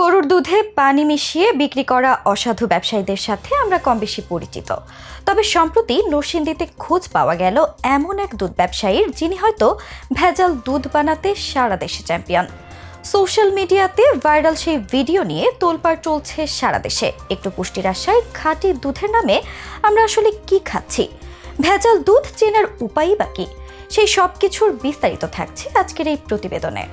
গরুর দুধে পানি মিশিয়ে বিক্রি করা অসাধু ব্যবসায়ীদের সাথে আমরা কম বেশি পরিচিত। তবে সম্প্রতি নরসিংদীতে খোঁজ পাওয়া গেল এমন এক দুধ ব্যবসায়ীর, যিনি হয়তো ভেজাল দুধ বানাতে সারা দেশে চ্যাম্পিয়ন। সোশ্যাল মিডিয়াতে ভাইরাল সেই ভিডিও নিয়ে তোলপাড় চলছে সারা দেশে। একটু পুষ্টির আশায় খাঁটি দুধের নামে আমরা আসলে কি খাচ্ছি? ভেজাল দুধ চেনার উপায়ই বা বাকি সেই সব কিছুর বিস্তারিত থাকছে আজকের এই প্রতিবেদনে।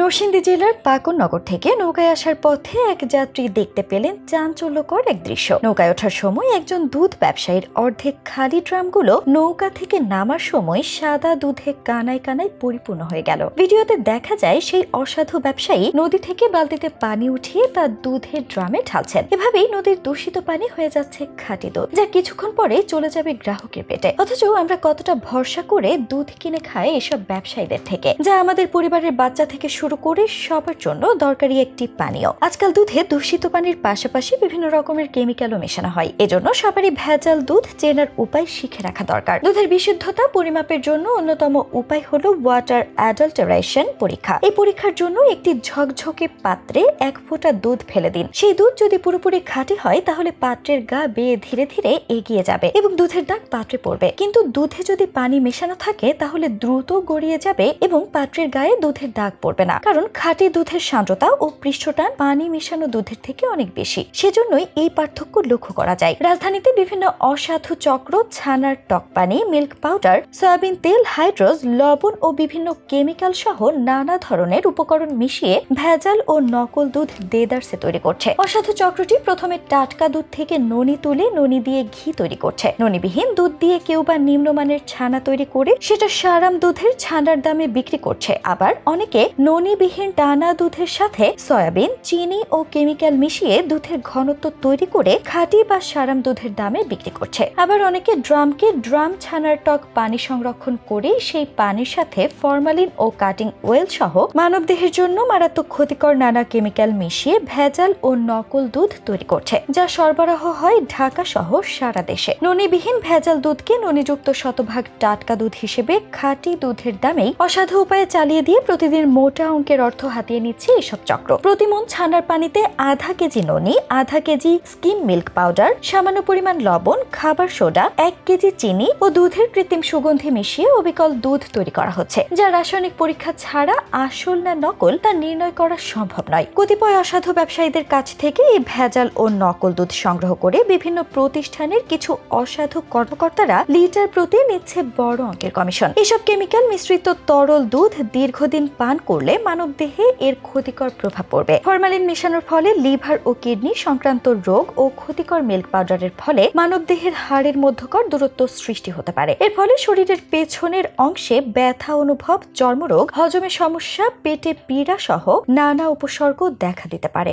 নরসিংদী জেলার পাকুননগর থেকে নৌকায় আসার পথে এক যাত্রী দেখতে পেলেন চাঞ্চল্যকর এক দৃশ্য। নৌকায় ওঠার সময় একজন দুধ ব্যবসায়ীর অর্ধেক খালি ড্রামগুলো নৌকা থেকে নামার সময় সাদা দুধে কানায় কানায় পরিপূর্ণ হয়ে গেল। ভিডিওতে দেখা যায় সেই অসাধু ব্যবসায়ী নদী থেকে বালতিতে পানি উঠিয়ে তার দুধের ড্রামে ঢালছেন। এভাবেই নদীর দূষিত পানি হয়ে যাচ্ছে খাঁটি দুধ, যা কিছুক্ষণ পরে চলে যাবে গ্রাহকের পেটে। অথচ আমরা কতটা ভরসা করে দুধ কিনে খাই এসব ব্যবসায়ীদের থেকে, যা আমাদের পরিবারের বাচ্চা থেকে শুরু করে সবার জন্য দরকারি একটি পানীয়। আজকাল দুধে দূষিত পানির পাশাপাশি বিভিন্ন রকমের কেমিক্যালও মেশানো হয়। এজন্য সবারই ভেজাল দুধ চেনার উপায় শিখে রাখা দরকার। দুধের বিশুদ্ধতা পরিমাপের জন্য অন্যতম উপায় হলো ওয়াটার অ্যাডাল্টারেশন পরীক্ষা। এই পরীক্ষার জন্য একটি ঝকঝকে পাত্রে এক ফোঁটা দুধ ফেলে দিন। সেই দুধ যদি পুরোপুরি খাঁটি হয়, তাহলে পাত্রের গা বেয়ে ধীরে ধীরে এগিয়ে যাবে এবং দুধের দাগ পাত্রে পড়বে। কিন্তু দুধে যদি পানি মেশানো থাকে, তাহলে দ্রুত গড়িয়ে যাবে এবং পাত্রের গায়ে দুধের দাগ পড়বে না। কারণ খাঁটি দুধের সান্দ্রতা ও পৃষ্ঠটান পানি মেশানো দুধের থেকে অনেক বেশি। সেজন্যই এই পার্থক্য লক্ষ্য করা যায়। রাজধানীতে বিভিন্ন অসাধু চক্র, ছানার টক পানি, মিল্ক পাউডার, সয়াবিন তেল, হাইড্রোজ, লবণ ও বিভিন্ন কেমিক্যাল সহ নানা ধরনের উপকরণ মিশিয়ে ভেজাল ও নকল দুধ দেদারসে তৈরি করছে। অসাধু চক্রটি প্রথমে টাটকা দুধ থেকে ননি তুলে ননি দিয়ে ঘি তৈরি করছে। ননিবিহীন দুধ দিয়ে কেউ বা নিম্নমানের ছানা তৈরি করে সেটা সারাম দুধের ছানার দামে বিক্রি করছে। আবার অনেকে ননিবিহীন টানা দুধের সাথে সয়াবিন, চিনি ও কেমিক্যাল মিশিয়ে দুধের ঘনত্ব তৈরি করে খাঁটি বা সারাম দুধের দামে বিক্রি করছে। আবার অনেকে ড্রামকে ড্রাম ছানার টক পানি সংরক্ষণ করে সেই পানির সাথে ফরমালিন ও কাটিং ওয়েল সহ মানবদেহের জন্য মারাত্মক ক্ষতিকর নানা কেমিক্যাল মিশিয়ে ভেজাল ও নকল দুধ তৈরি করছে, যা সরবরাহ হয় ঢাকা সহ সারা দেশে। ননিবিহীন ভেজাল দুধকে ননিযুক্ত শতভাগ টাটকা দুধ হিসেবে খাঁটি দুধের দামেই অসাধু উপায়ে চালিয়ে দিয়ে প্রতিদিন মোটা অঙ্কের অর্থ হাতিয়ে নিচ্ছে এসব চক্র। প্রতিমন ছানার পানিতে আধা কেজি ননি, আধা কেজি স্কিম মিল্ক পাউডার, সামান্য পরিমাণ লবণ, খাবার সোডা, এক কেজি চিনি ও দুধের কৃত্রিম সুগন্ধি মিশিয়ে অবিকল দুধ তৈরি করা হচ্ছে। যা রাসায়নিক পরীক্ষা ছাড়া আসল না নকল তা নির্ণয় করা সম্ভব নয়। কতিপয় অসাধু ব্যবসায়ীদের কাছ থেকে এই ভেজাল ও নকল দুধ সংগ্রহ করে বিভিন্ন প্রতিষ্ঠানের কিছু অসাধু কর্মকর্তারা লিটার প্রতি নিচ্ছে বড় অঙ্কের কমিশন। এসব কেমিক্যাল মিশ্রিত তরল দুধ দীর্ঘদিন পান করলে মানব দেহে এর ক্ষতিকর প্রভাব পড়বে। ফরমালিন মেশানোর ফলে লিভার ও কিডনি সংক্রান্ত রোগ ও ক্ষতিকর মিল্ক পাউডারের ফলে মানব দেহের হাড়ের মধ্যকার দূরত্ব সৃষ্টি হতে পারে। এর ফলে শরীরের পেছনের অংশে ব্যথা অনুভব, চর্মরোগ হজমের সমস্যা, পেটে পীড়া সহ নানা উপসর্গ দেখা দিতে পারে।